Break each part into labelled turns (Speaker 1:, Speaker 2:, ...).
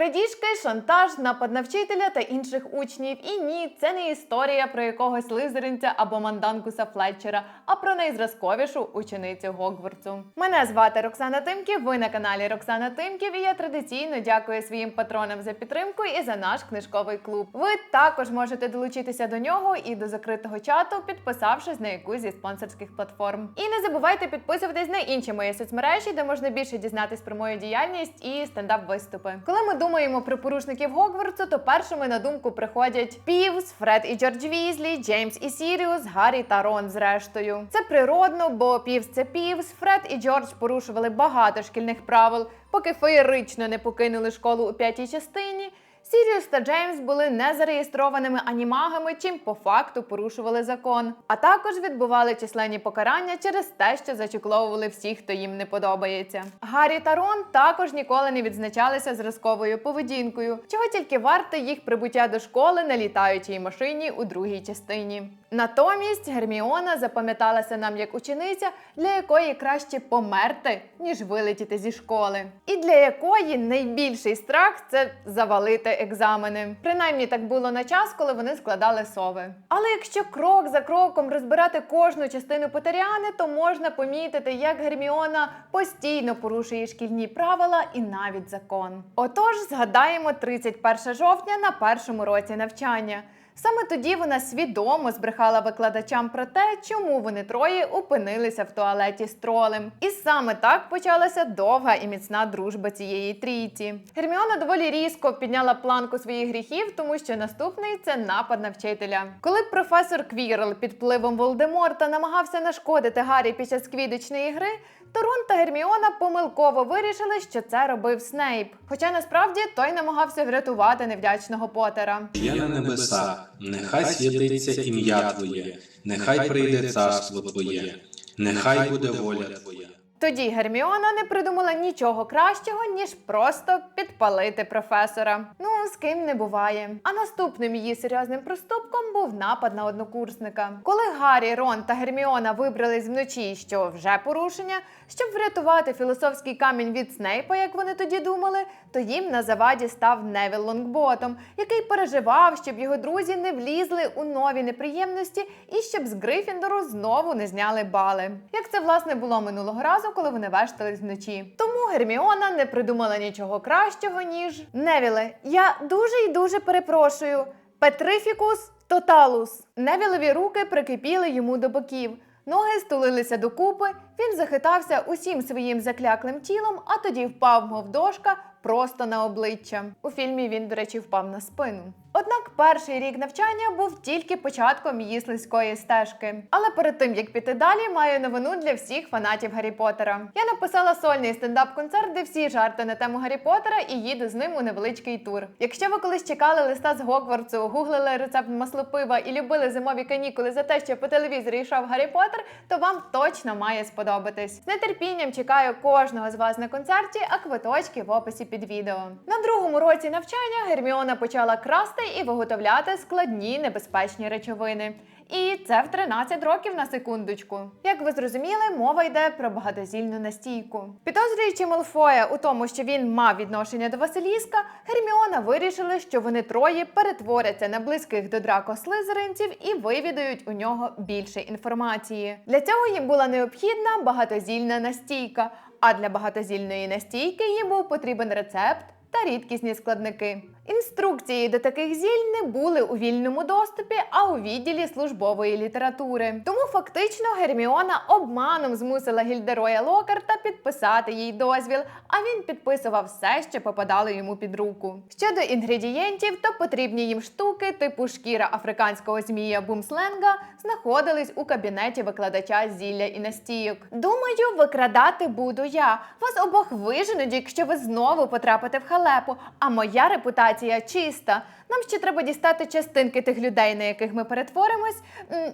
Speaker 1: Крадіжки, шантаж, напад на вчителя та інших учнів. І ні, це не історія про якогось лизеринця або манданкуса Флетчера, а про найзразковішу ученицю Гогвартсу. Мене звати Роксана Тимків. Ви на каналі Роксана Тимків. І я традиційно дякую своїм патронам за підтримку і за наш книжковий клуб. Ви також можете долучитися до нього і до закритого чату, підписавшись на якусь зі спонсорських платформ. І не забувайте підписуватись на інші мої соцмережі, де можна більше дізнатись про мою діяльність і стендап-виступи. Коли ми думаємо про порушників Гогвартсу, то першими на думку приходять Півс, Фред і Джордж Візлі, Джеймс і Сіріус, Гаррі та Рон. Зрештою, це природно, бо Півс це Півс, Фред і Джордж порушували багато шкільних правил, поки феєрично не покинули школу у п'ятій частині. Сіріус та Джеймс були незареєстрованими анімагами, чим по факту порушували закон. А також відбували численні покарання через те, що зачекловували всіх, хто їм не подобається. Гаррі та Рон також ніколи не відзначалися зразковою поведінкою, чого тільки варте їх прибуття до школи на літаючій машині у другій частині. Натомість Герміона запам'яталася нам як учениця, для якої краще померти, ніж вилетіти зі школи, і для якої найбільший страх це завалити екзамени. Принаймні так було на час, коли вони складали сови. Але якщо крок за кроком розбирати кожну частину Потеріани, то можна помітити, як Герміона постійно порушує шкільні правила і навіть закон. Отож, згадаємо 31 жовтня на першому році навчання. Саме тоді вона свідомо збрехала викладачам про те, чому вони троє опинилися в туалеті з тролем. І саме так почалася довга і міцна дружба цієї трійці. Герміона доволі різко підняла планку своїх гріхів, тому що наступний це напад на вчителя. Коли професор Квірл під впливом Волдеморта намагався нашкодити Гаррі під час квідочної гри, то Рон та Герміона помилково вирішили, що це робив Снейп. Хоча насправді той намагався врятувати невдячного Потера.
Speaker 2: Я на небесах, нехай святиться ім'я Твоє, нехай прийде царство Твоє, нехай буде воля Твоя.
Speaker 1: Тоді Герміона не придумала нічого кращого, ніж просто підпалити професора. Ну, з ким не буває. А наступним її серйозним проступком був напад на однокурсника. Коли Гаррі, Рон та Герміона вибрались вночі, що вже порушення, щоб врятувати філософський камінь від Снейпа, як вони тоді думали, то їм на заваді став Невіл Лонгботом, який переживав, щоб його друзі не влізли у нові неприємності і щоб з Грифіндору знову не зняли бали. Як це власне було минулого разу, коли вони вештались вночі. Тому Герміона не придумала нічого кращого, ніж Невіле. Я дуже і дуже перепрошую. Петрифікус тоталус. Невілеві руки прикипіли йому до боків. Ноги стулилися докупи, він захитався усім своїм закляклим тілом, а тоді впав, мов дошка, просто на обличчя. У фільмі він, до речі, впав на спину. Однак перший рік навчання був тільки початком її слизької стежки. Але перед тим як піти далі, маю новину для всіх фанатів Гаррі Поттера. Я написала сольний стендап-концерт, де всі жарти на тему Гаррі Поттера і їду з ним у невеличкий тур. Якщо ви колись чекали листа з Гогвартсу, гуглили рецепт маслопива і любили зимові канікули за те, що по телевізорі йшов Гаррі Поттер, то вам точно має сподобатись. З нетерпінням чекаю кожного з вас на концерті, а квиточки в описі під відео. На другому році навчання Герміона почала красти і виготовляти складні небезпечні речовини. І це в 13 років на секундочку. Як ви зрозуміли, мова йде про багатозільну настійку. Підозрюючи Малфоя у тому, що він мав відношення до Василіска, Герміона вирішили, що вони троє перетворяться на близьких до драко слизеринців і вивідають у нього більше інформації. Для цього їм була необхідна багатозільна настійка. А для багатозільної настійки їм був потрібен рецепт та рідкісні складники. Інструкції до таких зіль не були у вільному доступі, а у відділі службової літератури. Тому фактично Герміона обманом змусила Гільдероя Локарта підписати їй дозвіл, а він підписував все, що попадало йому під руку. Щодо інгредієнтів, то потрібні їм штуки, типу шкіра африканського змія бумсленга, знаходились у кабінеті викладача зілля і настійок. Думаю, викрадати буду я. Вас обох виженуть, якщо ви знову потрапите в халепу, а моя репутація інформація чиста. Нам ще треба дістати частинки тих людей, на яких ми перетворимось.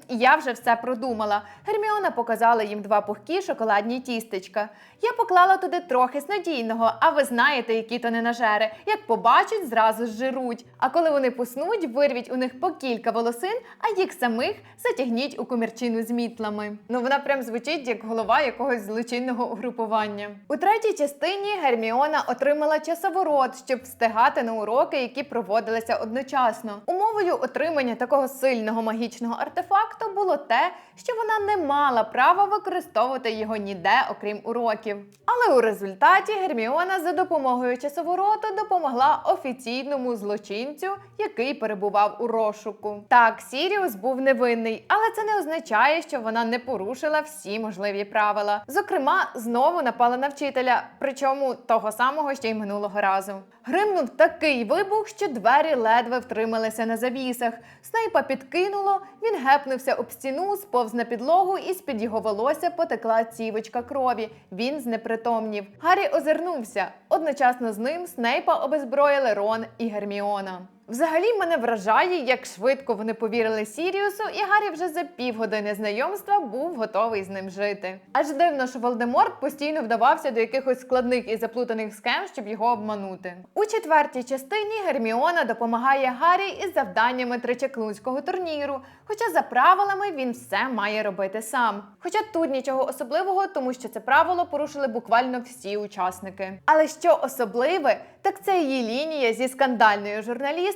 Speaker 1: Я вже все продумала. Герміона показала їм два пухкі шоколадні тістечка. Я поклала туди трохи снодійного, а ви знаєте, які то не нажери. Як побачать, зразу зжируть. А коли вони поснуть, вирвіть у них по кілька волосин, а їх самих затягніть у комірчину з мітлами. Ну вона прям звучить як голова якогось злочинного угрупування. У третій частині Герміона отримала часоворот, щоб встигати на уроки, які проводилися одночасно. Умовою отримання такого сильного магічного артефакту було те, що вона не мала права використовувати його ніде, окрім уроків. Але у результаті Герміона за допомогою часовороту допомогла офіційному злочинцю, який перебував у розшуку. Так, Сіріус був невинний, але це не означає, що вона не порушила всі можливі правила. Зокрема, знову напала на вчителя, причому того самого ще й минулого разу. Гримнув такий вибух, що двері ледве втрималися на завісах. Снайпа підкинуло, він гепнувся об стіну, сповз на підлогу, і з-під його волосся потекла цівочка крові. Він знепритомнів. Гаррі озирнувся. Одночасно з ним Снейпа обезброїли Рон і Герміона. Взагалі мене вражає, як швидко вони повірили Сіріусу, і Гаррі вже за півгодини знайомства був готовий з ним жити. Аж дивно, що Волдеморт постійно вдавався до якихось складних і заплутаних схем, щоб його обманути. У четвертій частині Герміона допомагає Гаррі із завданнями тричаклунського турніру. Хоча за правилами він все має робити сам. Хоча тут нічого особливого, тому що це правило порушили буквально всі учасники. Але що особливе, так це її лінія зі скандальною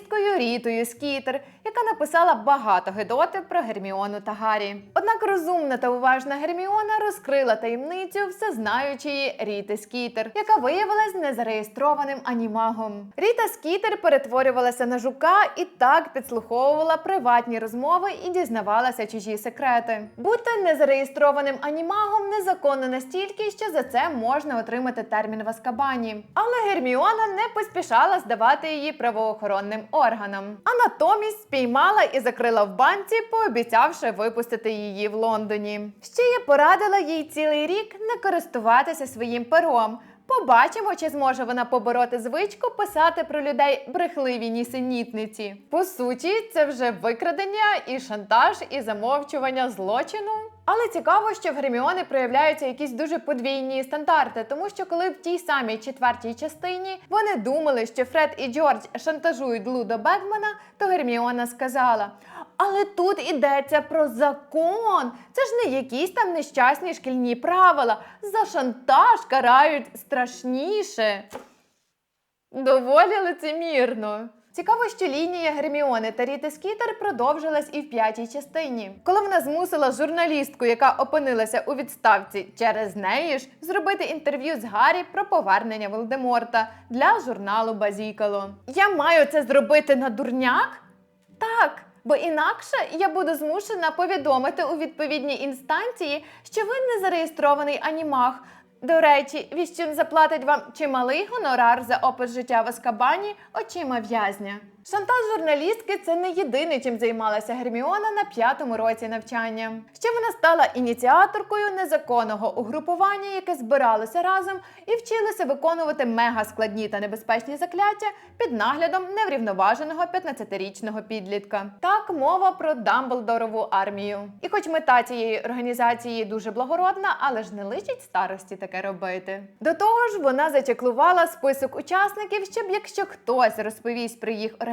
Speaker 1: журналісткою Рітою Скітер, яка написала багато гидоти про Герміону та Гаррі. Однак розумна та уважна Герміона розкрила таємницю всезнаючої Ріти Скітер, яка виявилась незареєстрованим анімагом. Ріта Скітер перетворювалася на жука і так підслуховувала приватні розмови і дізнавалася чужі секрети. Бути незареєстрованим анімагом незаконно настільки, що за це можна отримати термін в Аскабані. Але Герміона не поспішала здавати її правоохоронним органам, а натомість спіймала і закрила в банці, пообіцявши випустити її в Лондоні. Ще я порадила їй цілий рік не користуватися своїм пером. Побачимо, чи зможе вона побороти звичку писати про людей брехливі нісенітниці. По суті, це вже викрадення і шантаж, і замовчування злочину. Але цікаво, що в Герміони проявляються якісь дуже подвійні стандарти, тому що коли в тій самій четвертій частині вони думали, що Фред і Джордж шантажують Лудо Бекмана, то Герміона сказала: але тут ідеться про закон. Це ж не якісь там нещасні шкільні правила. За шантаж карають страшніше. Доволі лицемірно. Цікаво, що лінія Герміони та Ріти Скітер продовжилась і в п'ятій частині, коли вона змусила журналістку, яка опинилася у відставці через неї ж, зробити інтерв'ю з Гаррі про повернення Волдеморта для журналу Базікало. Я маю це зробити на дурняк? Так. Бо інакше я буду змушена повідомити у відповідній інстанції, що ви не зареєстрований анімаг. До речі, віщун заплатить вам чималий гонорар за опис життя в Аскабані очима в'язня. Шантаж журналістки це не єдине, чим займалася Герміона на п'ятому році навчання. Ще вона стала ініціаторкою незаконного угрупування, яке збиралося разом і вчилося виконувати мегаскладні та небезпечні закляття під наглядом неврівноваженого 15-річного підлітка. Так, мова про Дамблдорову армію. І хоч мета цієї організації дуже благородна, але ж не личить старості таке робити. До того ж, вона зачеклувала список учасників, щоб якщо хтось розповість про їх організацію,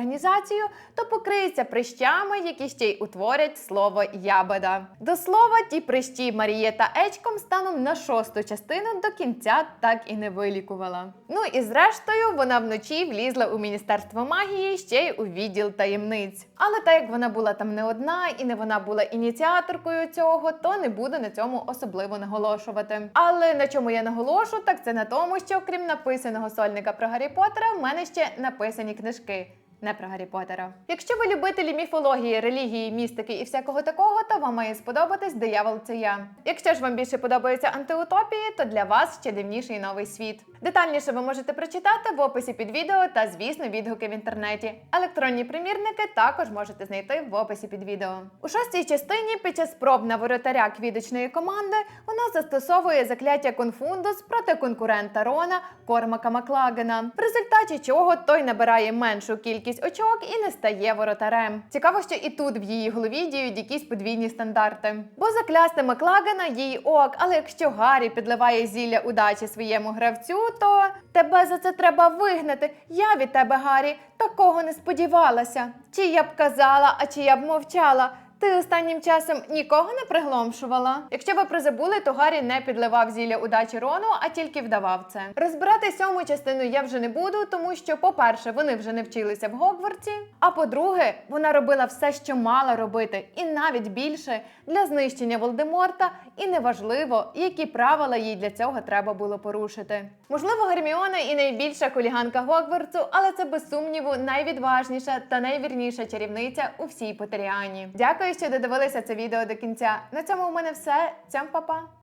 Speaker 1: то покриється прищами, які ще й утворять слово ябеда. До слова, ті прищі Маріє та Ечком станом на шосту частину до кінця так і не вилікувала. Ну і зрештою, вона вночі влізла у міністерство магії ще й у відділ таємниць. Але так як вона була там не одна і не вона була ініціаторкою цього, то не буду на цьому особливо наголошувати. Але на чому я наголошу, так це на тому, що крім написаного сольника про Гаррі Поттера, в мене ще написані книжки. Не про Гаррі Поттера. Якщо ви любителі міфології, релігії, містики і всякого такого, то вам має сподобатись диявол це я. Якщо ж вам більше подобаються антиутопії, то для вас ще дивніший новий світ. Детальніше ви можете прочитати в описі під відео та, звісно, відгуки в інтернеті. Електронні примірники також можете знайти в описі під відео. У шостій частині під час спроб на воротаря квідочної команди вона застосовує закляття конфундус проти конкурента Рона Кормака Маклагена, в результаті чого той набирає меншу кількість очок і не стає воротарем. Цікаво, що і тут в її голові діють якісь подвійні стандарти. Бо заклясти Маклагена їй ок, але якщо Гаррі підливає зілля удачі своєму гравцю, то тебе за це треба вигнати. Я від тебе, Гаррі, такого не сподівалася. Чи я б казала, а чи я б мовчала. Ти останнім часом нікого не пригломшувала. Якщо ви призабули, то Гаррі не підливав зілля удачі Рону, а тільки вдавав це. Розбирати сьому частину я вже не буду, тому що, по-перше, вони вже не вчилися в Гогвартсі. А по-друге, вона робила все, що мала робити, і навіть більше для знищення Волдеморта, і неважливо, які правила їй для цього треба було порушити. Можливо, Герміона і найбільша хуліганка Гогвартсу, але це без сумніву найвідважніша та найвірніша чарівниця у всій Потеріані. Дякую, що додивилися це відео до кінця. На цьому у мене все. Цям па-па!